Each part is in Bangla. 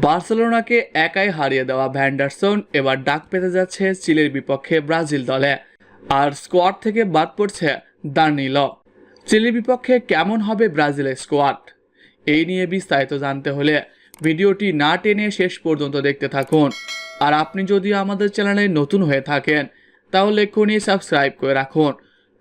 বার্সেলোনাকে একাই হারিয়ে দেওয়া ভ্যান্ডারসন এবার ডাক পেতে যাচ্ছে চিলের বিপক্ষে ব্রাজিল দলে। আর স্কোয়াড থেকে বাদ পড়ছে দার্নিলো। চিলির বিপক্ষে কেমন হবে ব্রাজিলের স্কোয়াড? এই নিয়ে বিস্তারিত জানতে হলে ভিডিওটি না টেনে শেষ পর্যন্ত দেখতে থাকুন। আর আপনি যদি আমাদের চ্যানেলে নতুন হয়ে থাকেন, তাহলে এক্ষুনি সাবস্ক্রাইব করে রাখুন।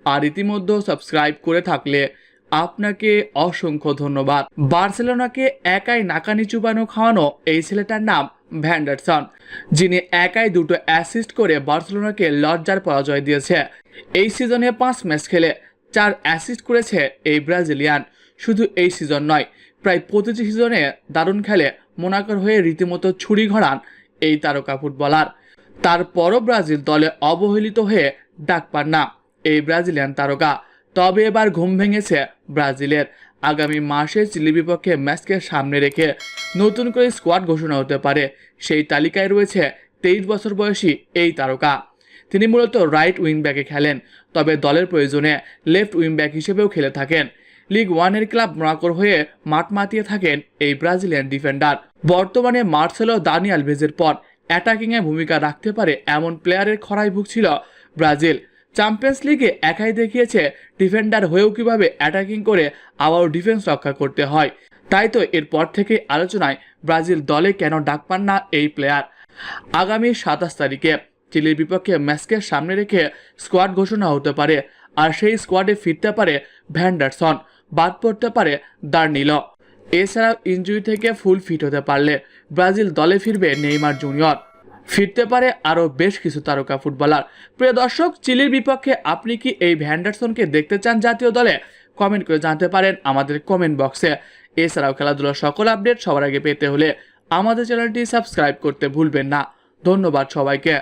আর ইতিমধ্যে সাবস্ক্রাইব করে থাকলে আপনাকে অসংখ্য ধন্যবাদ। বার্সেলোনাকে একাই নাকানি চুবানো খাওয়ানো এই ছেলেটার নাম ভ্যান্ডারসন, যিনি একাই দুটো অ্যাসিস্ট করে বার্সেলোনাকে লজ্জার পরাজয় দিয়েছে। এই সিজনে পাঁচ ম্যাচ খেলে চার অ্যাসিস্ট করেছে এই ব্রাজিলিয়ান। শুধু এই সিজন নয়, প্রায় প্রতিটি সিজনে দারুণ খেলে মোনাকোর হয়ে রীতিমতো ছুরি ঘোরান এই তারকা ফুটবলার। তারপরও ব্রাজিল দলে অবহেলিত হয়ে ডাক পান না এই ব্রাজিলিয়ান তারকা। তবে এবার ঘুম ভেঙেছে ব্রাজিলের আগামী মাসে চিলি বিপক্ষে ম্যাচকে সামনে রেখে নতুন করে স্কোয়াড ঘোষণা হতে পারে। সেই তালিকায় রয়েছে তেইশ বছর বয়সী এই তারকা। তিনি মূলত রাইট উইং ব্যাকে খেলেন, তবে দলের প্রয়োজনে লেফট উইং ব্যাক হিসেবেও খেলে থাকেন। লিগ ওয়ানের ক্লাব মোনাকোর হয়ে মাঠ মাতিয়ে থাকেন এই ব্রাজিলিয়ান ডিফেন্ডার বর্তমানে মার্সেলো দানি আলভেজের পর অ্যাটাকিংয়ে ভূমিকা রাখতে পারে এমন প্লেয়ারের খরায় ভুগছিল ব্রাজিল। চ্যাম্পিয়ন্স লিগে একাই দেখিয়েছে ডিফেন্ডার হয়েও কীভাবে অ্যাটাকিং করে আবারও ডিফেন্স রক্ষা করতে হয়। তাই তো এরপর থেকে আলোচনায় ব্রাজিল দলে কেন ডাক পান না এই প্লেয়ার আগামী সাতাশ তারিখে চিলির বিপক্ষে ম্যাচকে সামনে রেখে স্কোয়াড ঘোষণা হতে পারে, আর সেই স্কোয়াডে ফিরতে পারে ভ্যান্ডারসন বাদ পড়তে পারে দার্নিলো এছাড়াও ইনজুরি থেকে ফুল ফিট হতে পারলে ব্রাজিল দলে ফিরবে নেইমার জুনিয়র ফিরতে পারে আরও বেশ কিছু তারকা ফুটবলার। প্রিয় দর্শক, চিলির বিপক্ষে আপনি কি এই ভ্যান্ডারসনকে দেখতে চান জাতীয় দলে? কমেন্ট করে জানতে পারেন আমাদের কমেন্ট বক্সে। এছাড়াও খেলাধুলার সকল আপডেট সবার আগে পেতে হলে আমাদের চ্যানেলটি সাবস্ক্রাইব করতে ভুলবেন না। ধন্যবাদ সবাইকে।